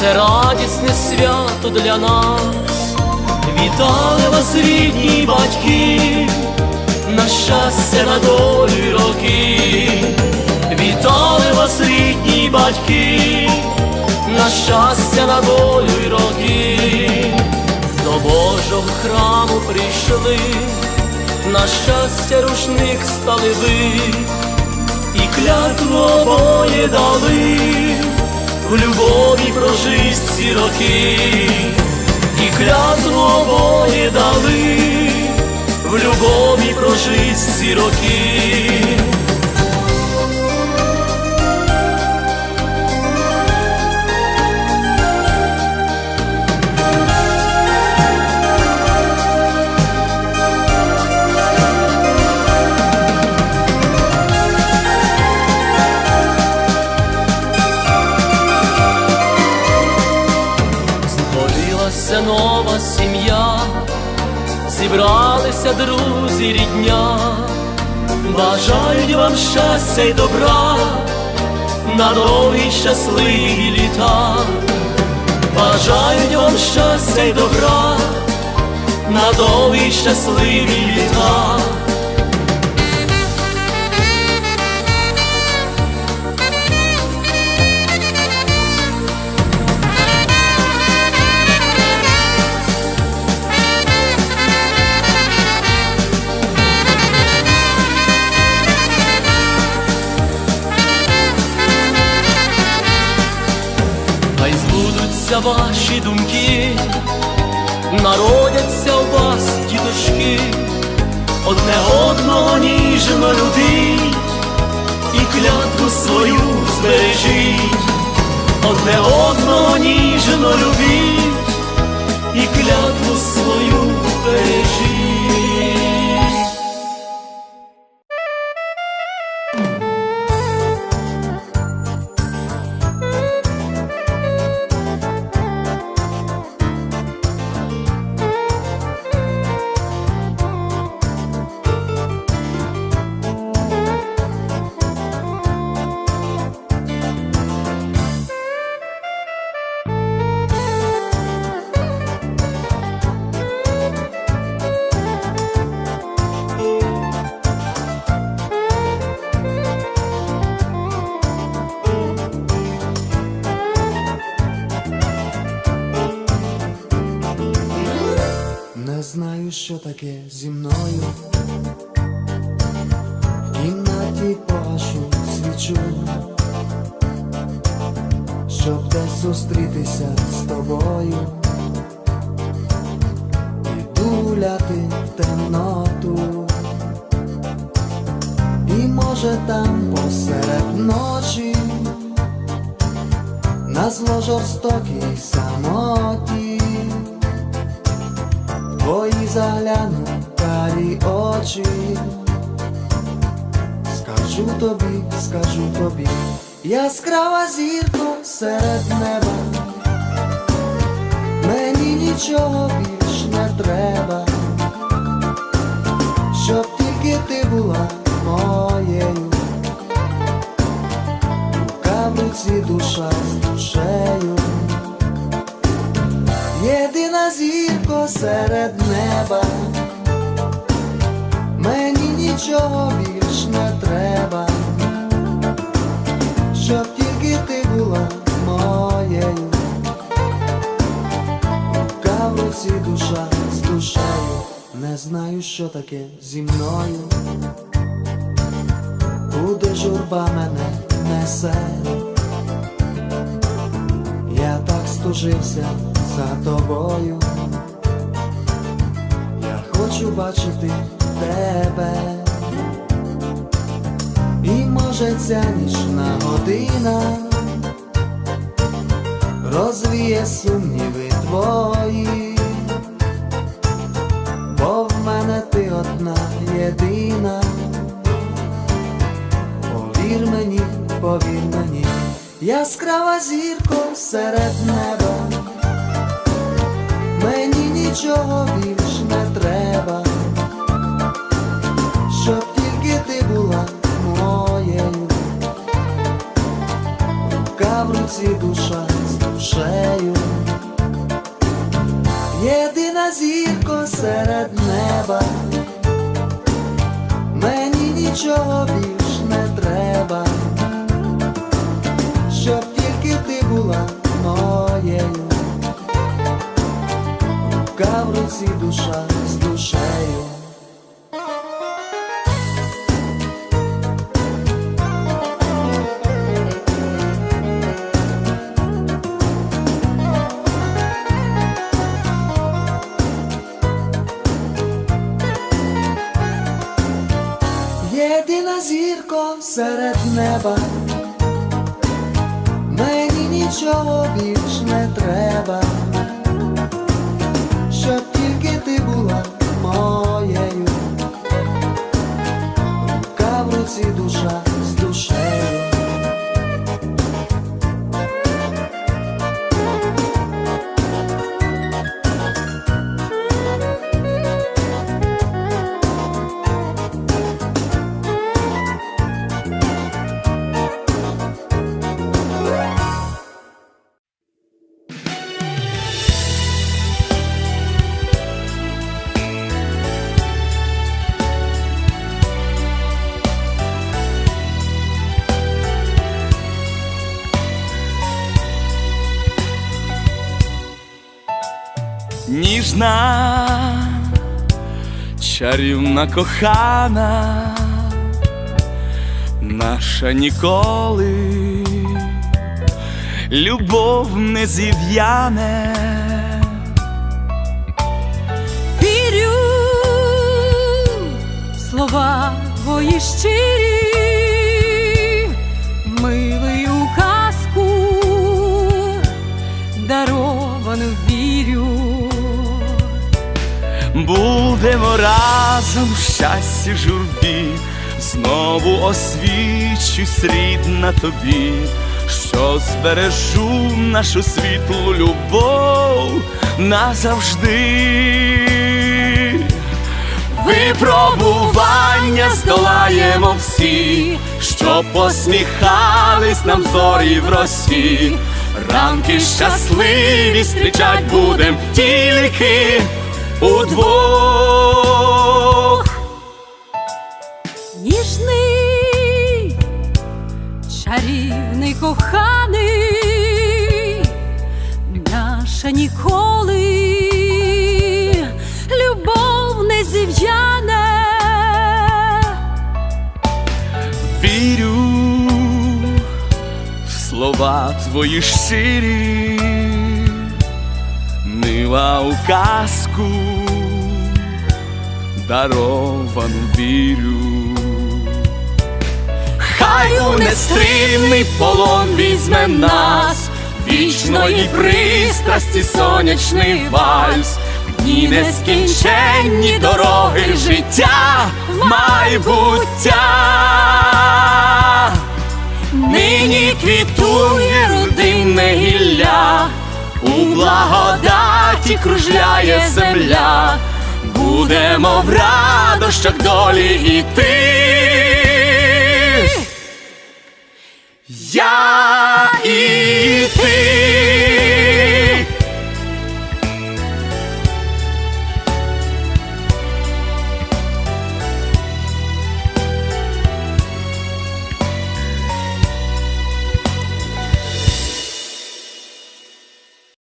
це радісне свято для нас. Вітали вас, рідні батьки, на щастя, на долю роки. Вітали вас, рідні батьки, на щастя, на долю роки. До Божого храму прийшли, на щастя рушник стали ви, і клятву обоє дали, в любові прожить ці роки, і клятву обоє дали, в любові прожить ці роки. Сім'я, зібралися друзі рідня, бажають вам щастя й добра, на довгі щасливі літа, бажають вам щастя й добра, на довгі щасливі літа. Збудуться ваші думки, народяться у вас діточки, одне одного ніжно любіть і клятву свою збережіть, одне одного ніжно любіть свічу, щоб десь зустрітися з тобою. Іду гуляти в темноту. І може там посеред ночі на зло жорстокій самоті. Твої загляну карі очі, скажу тобі, скажу тобі, яскрава зірко серед неба, мені нічого більш не треба, щоб тільки ти була моєю, в душа з душею. Єдина зірко серед неба, мені нічого більш руці з душею, не знаю, що таке зі мною, куди журба мене несе. Я так стужився за тобою. Я хочу бачити тебе. І може ця нічна година розвіє сумніви твої, мені, повір мені, яскрава зірко серед неба, мені нічого більш не треба, щоб тільки ти була моєю, в руці душа з душею. Єдина зірко серед неба, мені нічого більш не серед неба, мені нічого більш ніжна, чарівна кохана, наша ніколи, любов не зів'яне. Вірю слова твої щирі, милий у казку, даровану вірю. Будемо разом в щасті журбі, знову освічусь рідна тобі, що збережу нашу світлу любов назавжди. Випробування здолаємо всі, що посміхались нам зорі в росі. Ранки щасливі зустрічать будем тільки удвох. Ніжний, чарівний коханий, наша ніколи любов не зів'яне. Вірю в слова твої щирі, мила у казку, даровану вірю. Хай у нестримний полон візьме нас, вічної пристрасті сонячний вальс, дні нескінченні дороги життя майбуття. Нині квітує родинне гілля, у благодаті кружляє земля, будемо в радощах долі іти. Я і ти.